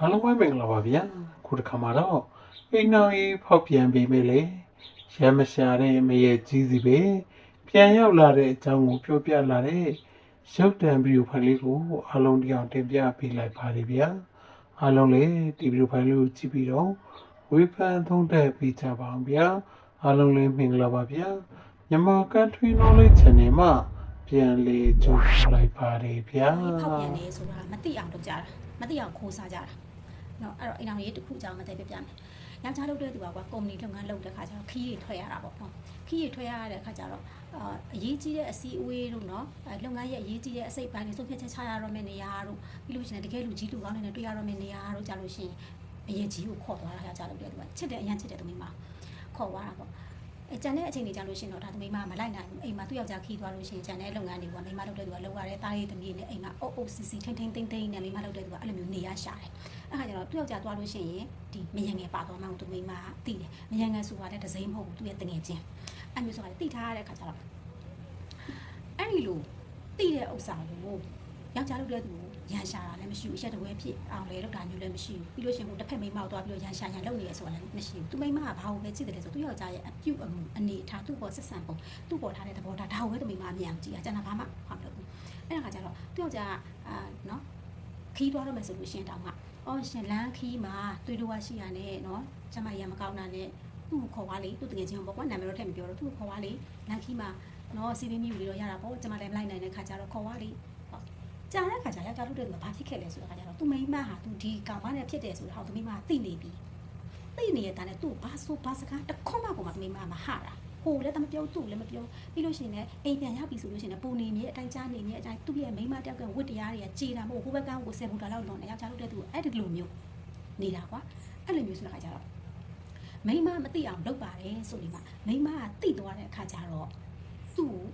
အားလုံးပဲမင်္ဂလာပါဗျာခုတစ်ခါမှာတော့အိမ်တော်ကြီးဖောက်ပြန်ပေးမယ်လေရမ်းမရှာတဲ့မရဲ့ကြီးစီပဲပြန်ရောက်လာတဲ့အကြောင်းကိုပြောပြလာတဲ့ရုပ်တံဗီဒီယိုဖိုင်လေးကိုအားလုံးဒီအောင်တင်ပြပေးလိုက်ပါတယ်ဗျာအားလုံးလည်းဒီဗီဒီယိုဖိုင်လေးကိုကြည့်ပြီးတော့ဝေဖန်သုံးသပ်ပေးကြပါအောင်ဗျာအားလုံးလည်းမင်္ဂလာပါဗျာမြန်မာ Country Knowledge Channel မှာပြန်လေကြိုဆိုလိုက်ပါတယ်ဗျာဖောက်ပြန်နေဆိုတာမသိအောင်လုပ်ကြတာမသိအောင်ခိုးစားကြတာ เนาะအဲ့တော့အိမ်အောင်ရေးတစ်ခုကြောင်းမသိပြပြမယ်ယောက်ျားလုပ်တဲ့သူကကွာကုမ္ပဏီလုပ်ငန်းလုပ်တဲ့ခါကျတော့ခီးရီထွက်ရတာပေါ့နော်ခီးရီထွက်ရတဲ့ခါကျတော့အာအရေးကြီးတဲ့အစည်းအဝေးတို့เนาะအဲလုပ်ငန်းရဲ့အရေးကြီးတဲ့အစိတ်ပိုင်းတွေဆုံးဖြတ်ချက်ချရတော့မယ့်နေရာတို့ပြီးလို့ရှိရင်တကယ်လူကြီးလူကောင်းတွေနဲ့တွေ့ရတော့မယ့်နေရာတို့ကြာလို့ရှိရင်အရေးကြီးကိုခေါ်သွားတာယောက်ျားလုပ်တဲ့သူကချစ်တဲ့အရန်ချစ်တဲ့သူမိန်းမခေါ်သွားတာပေါ့ အဲကျန်တဲ့အချိန်တွေကြာလို့ရှိရင်တော့ဒါသမီးမမလိုက်နိုင်ဘူးအိမ်မှာသူ့ယောက်ျားခီးသွားလို့ရှိရင်ကျန်တဲ့လုပ်ငန်းတွေကမိန်းမလုပ်တဲ့သူကလုပ်ရတယ်တားရေးသမီးနဲ့အိမ်မှာအုပ်အုပ်စီစီထိမ့်ထိမ့်သိမ့်သိမ့်နဲ့မိန်းမလုပ်တဲ့သူကအဲ့လိုမျိုးနေရရှာတယ်အဲ့ခါကျတော့သူ့ယောက်ျားသွားလို့ရှိရင်ဒီမယံငယ်ပါသွားမှသူမိန်းမသိတယ်မယံငယ်ဆိုတာတဲ့ဒဇိမ့်မဟုတ်ဘူးသူရဲ့တငယ်ချင်းအဲ့မျိုးဆိုတာတိထားရတဲ့ခါကျတော့အဲ့ဒီလိုတိတဲ့ဥစ္စာကိုယောက်ျားလုပ်တဲ့သူကို ရန်ရှာတာလည်းမရှိဘူးအချက်တပွဲဖြစ်အောင်လဲလုပ်တာမျိုးလည်းမရှိဘူးပြီးလို့ရှိရင်ဟိုတစ်ဖက်မိန်းမကိုသွားပြီးတော့ရန်ရှာရန်လုပ်နေရဆိုတာလည်းမရှိဘူးသူမိန်းမကဘာကိုပဲကြည့်တယ်လဲဆိုသူယောက်ျားရဲ့အပြုတ်အမူအနေထားသူ့ပေါ်ဆက်ဆံပုံသူ့ပေါ်ထားတဲ့သဘောထားဒါကိုပဲသူမိန်းမအမြင်အောင်ကြည့်ရကျန်တာဘာမှမလုပ်ဘူးအဲ့ဒါခါကျတော့သူယောက်ျားအာနော်ခီးသွားတော့မယ်ဆိုလို့ရှိရင်တောင်မှအော်ရှင်လမ်းခီးမှာတွေ့လို့ရရှိရနဲ့နော်ကျမရမကောင်းတာနဲ့သူ့ကိုခေါ်သွားလေသူ့တကယ်ချင်းပေါ့ကွာနာမည်တော့ထည့်မပြောတော့သူ့ကိုခေါ်သွားလေလမ်းခီးမှာနော်စီးပင်းမြူလေးတော့ရတာပေါ့ကျမလည်းမလိုက်နိုင်တဲ့ခါကျတော့ခေါ်သွားလေ ကြာတဲ့ခါကျယောက်ျားလုပ်တဲ့သူကဘာဖြစ်ခဲ့လဲဆိုတော့ခါကျတော့သူမိန်းမဟာသူဒီကောင်မနဲ့ဖြစ်တယ်ဆိုတော့ဟောသူမိန်းမကသိနေပြီသိနေရတာနဲ့သူ့ဘာဆိုဘာစကားတစ်ခွန်းမှကိုမှသူမိန်းမမဟာတာဟိုလည်းတမပြောသူ့လည်းမပြောပြီးလို့ရှိရင်လည်းအိမ်ပြန်ရောက်ပြီဆိုလို့ရှိရင်လည်းပုံနေမြေအတိုင်းကြားနေမြေအတိုင်းသူ့ရဲ့မိန်းမတယောက်ကဝတ်တရားတွေကကြေတာမဟုတ်ဟိုဘက်ကကိုဆယ်ဘူတာလောက်လွန်နေယောက်ျားလုပ်တဲ့သူအဲ့ဒီလိုမျိုးနေတာကွာအဲ့လိုမျိုးဆိုတဲ့ခါကျတော့မိန်းမမသိအောင်လုပ်ပါတယ်ဆိုနေမှမိန်းမကသိသွားတဲ့အခါကျတော့သူ့ကို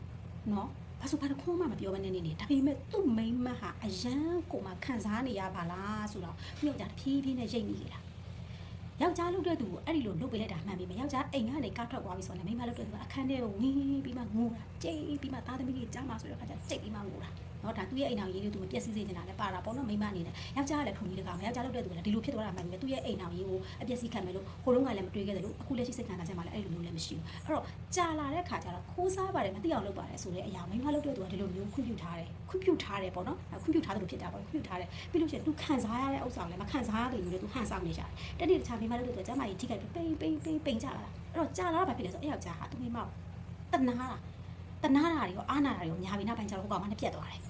နော် ဘာဆိုဘာတစ်ခုမှမပြောဘဲနဲ့နေနေဒါပေမဲ့သူ့မိန်းမဟာအယမ်းကိုမှခံစားနေရပါလားဆိုတော့မြောက်ကြတဖြည်းဖြည်းနဲ့ရိတ်နေလေတာယောက်ျားလုပ်တဲ့သူကိုအဲ့ဒီလိုလုပ်ပေးလိုက်တာမှန်ပြီမယောက်ျားအိမ်ကနေကားထွက်သွားပြီဆိုတော့မိန်းမလုပ်တဲ့သူကအခန်းထဲကိုဝင်းပြီးမှငိုတာကြိတ်ပြီးမှသားသမီးကြီးကြားမှာဆိုတော့ခါကျကြိတ်ပြီးမှငိုတာ နော်ဒါသူ့ရဲ့အိမ်အောင်ရေးလို့သူမပြည့်စည်စေချင်တာလည်းပါတာပေါ့နော်မိန်းမအနေနဲ့ယောက်ျားကလည်းထုံကြီးတကောင်ယောက်ျားလုပ်တဲ့သူကလည်းဒီလိုဖြစ်သွားတာမှန်ပြီသူ့ရဲ့အိမ်အောင်ရေးကိုအပြည့်စည်ခံမယ်လို့ဟိုတုန်းကလည်းမတွေးခဲ့တယ်လို့အခုလက်ရှိစိတ်ခံစားချက်မှလည်းအဲ့လိုမျိုးလည်းမရှိဘူးအဲ့တော့ကြာလာတဲ့ခါကျတော့ခိုးစားပါတယ်မသိအောင်လုပ်ပါတယ်ဆိုတဲ့အရာမိန်းမလုပ်တဲ့သူကဒီလိုမျိုးခွင့်ပြုထားတယ်ခွင့်ပြုထားတယ်ပေါ့နော်ခွင့်ပြုထားတယ်လို့ဖြစ်တာပေါ့ခွင့်ပြုထားတယ်ပြီးလို့ရှိရင်သူခံစားရတဲ့ဥစ္စာကိုလည်းမခံစားရတဲ့လူတွေသူဟန်ဆောင်နေကြတယ်တနေ့တခြားမိန်းမလုပ်တဲ့သူကကျမကြီးထိခိုက်ပြီးပိန်ပိန်ပိန်ပိန်ကြလာတာအဲ့တော့ကြာလာတာဘာဖြစ်လဲဆိုတော့အဲ့ယောက်ျားဟာသူမိန်းမကိုတနာတာတနာတာတွေရောအာနာတာတွေရောညာပြီးနောက်ပိုင်းကျတော့ဟိုကောင်မနဲ့ပြတ်သွားတယ်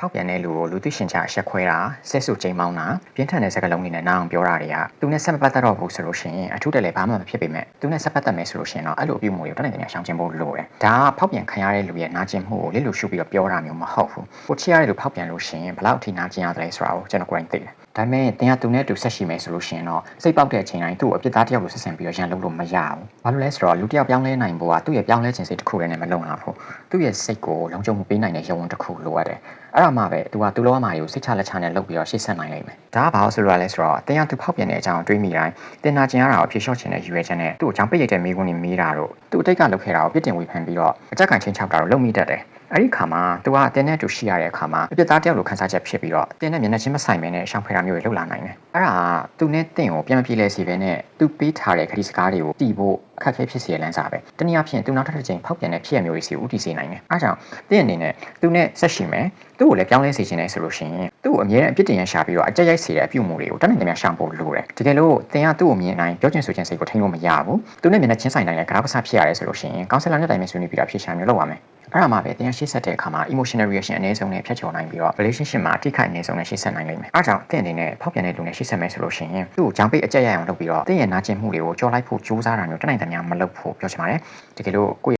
ဖောက်ပြန်တဲ့လူကိုလူသိရှင်ချအဆက်ခွဲတာဆက်စုချိန်မောင်းတာပြင်းထန်တဲ့စကားလုံးတွေနဲ့နားအောင်ပြောတာတွေကသူနဲ့ဆက်မပတ်သက်တော့ဘူးဆိုလို့ရှိရင်အထူးတလည်းဘာမှမဖြစ်ပေမဲ့သူနဲ့ဆက်ပတ်သက်မယ်ဆိုလို့ရှိရင်တော့အဲ့လိုအပြုအမူတွေကိုတနေ့တည်းရှောင်ကျဉ်ဖို့လိုတယ်ဒါကဖောက်ပြန်ခံရတဲ့လူရဲ့နာကျင်မှုကိုလေ့လို့ရှုပြီးတော့ပြောတာမျိုးမဟုတ်ဘူးကိုချစ်ရတဲ့လူဖောက်ပြန်လို့ရှိရင်ဘယ်လောက်အထိနာကျင်ရသလဲဆိုတာကိုကျွန်တော်ကိုယ်တိုင်သိတယ် ဒါပေမဲ့တင်ကသူနဲ့တူဆက်ရှိမယ်ဆိုလို့ရှိရင်တော့စိတ်ပေါက်တဲ့အချိန်တိုင်းသူ့ကိုအပြစ်သားတစ်ယောက်လိုဆက်ဆံပြီးတော့ရန်လုပ်လို့မရဘူး။ဘာလို့လဲဆိုတော့လူတစ်ယောက်ပြောင်းလဲနိုင်ဖို့ကသူ့ရဲ့ပြောင်းလဲခြင်းစိတ်တစ်ခုတည်းနဲ့မလုံလောက်ဘူး။သူ့ရဲ့စိတ်ကိုလုံခြုံမှုပေးနိုင်တဲ့ရုံတစ်ခုလိုအပ်တယ်။အဲ့ဒါမှပဲသူကသူ့လောကမှာကိုစိတ်ချလက်ချနဲ့လုပ်ပြီးတော့ရှေ့ဆက်နိုင်လိမ့်မယ်။ဒါကဘာလို့ဆိုရလဲဆိုတော့တင်ကသူဖောက်ပြန်တဲ့အကြောင်းတွေးမိတိုင်းတင်နာကျင်ရတာကိုဖြေလျှော့ခြင်းနဲ့ယူရဲခြင်းနဲ့သူ့အကြောင်းပိတ်ရိုက်တဲ့မိကုန်းတွေမေးတာတော့သူ့အတိတ်ကလုပ်ခဲ့တာကိုပြစ်တင်ဝေဖန်ပြီးတော့အကြက်ခံချင်းချောက်တာကိုလုပ်မိတတ်တယ်။ အဲ့ဒီခါမှာသူကတင်းနဲ့တူရှိရတဲ့အခါမှာအပြစ်သားတယောက်လိုခန်းစားချက်ဖြစ်ပြီးတော့တင်းနဲ့မျက်နှာချင်းမဆိုင်မနဲ့ရှောင်ဖယ်တာမျိုးတွေလုပ်လာနိုင်တယ်။အဲ့ဒါကသူနဲ့တင့်ကိုပြန်မပြေလဲစီပဲနဲ့သူပေးထားတဲ့ခရီးစကားတွေကိုတီးဖို့အခက်အခဲဖြစ်စေရလန်းစားပဲ။တနည်းအားဖြင့်သူနောက်ထပ်တစ်ချိန်ဖောက်ပြန်တဲ့ဖြစ်ရမျိုးတွေစီဦးတည်စေနိုင်တယ်။အားကြောင့်တင့်အနေနဲ့သူနဲ့ဆက်ရှိမယ်။သူ့ကိုလည်းပြောင်းလဲစေချင်တယ်ဆိုလို့ရှိရင်သူ့ကိုအမြဲတမ်းအပြစ်တင်ရန်ရှာပြီးတော့အကြက်ရိုက်စေတဲ့အပြုအမူတွေကိုတနေ့တည်းများရှောင်ဖို့လိုတယ်။တကယ်လို့တင်ကသူ့ကိုမြင်နိုင်ပြောချင်ဆိုချင်စိတ်ကိုထိန်းလို့မရဘူး။သူနဲ့မျက်နှာချင်းဆိုင်နိုင်တဲ့ကရာပစဖြစ်ရတယ်ဆိုလို့ရှိရင်ကောင်ဆယ်လာနဲ့တိုင်ပင်ဆွေးနွေးပြီးတော့ဖြေရှာမျိုးလုပ်ရမယ်။ အဲ့ဒါမှပဲတင်ရရှေ့ဆက်တဲ့အခါမှာ emotional reaction အနည်းဆုံးနဲ့ဖြတ်ကျော်နိုင်ပြီးတော့ relationship မှာထိခိုက်အနည်းဆုံးနဲ့ရှေ့ဆက်နိုင်လိမ့်မယ်။အားကြောင့်တင့်အနေနဲ့ဖောက်ပြန်တဲ့လူနဲ့ရှေ့ဆက်မယ်ဆိုလို့ရှိရင်သူ့ကိုကြောင်ပိတ်အကြက်ရအောင်လုပ်ပြီးတော့တင့်ရဲ့နာကျင်မှုတွေကိုကြော်လိုက်ဖို့ကြိုးစားတာမျိုးတနိုင်တည်းများမလုပ်ဖို့ပြောချင်ပါတယ်။တကယ်လို့ကိုယ့်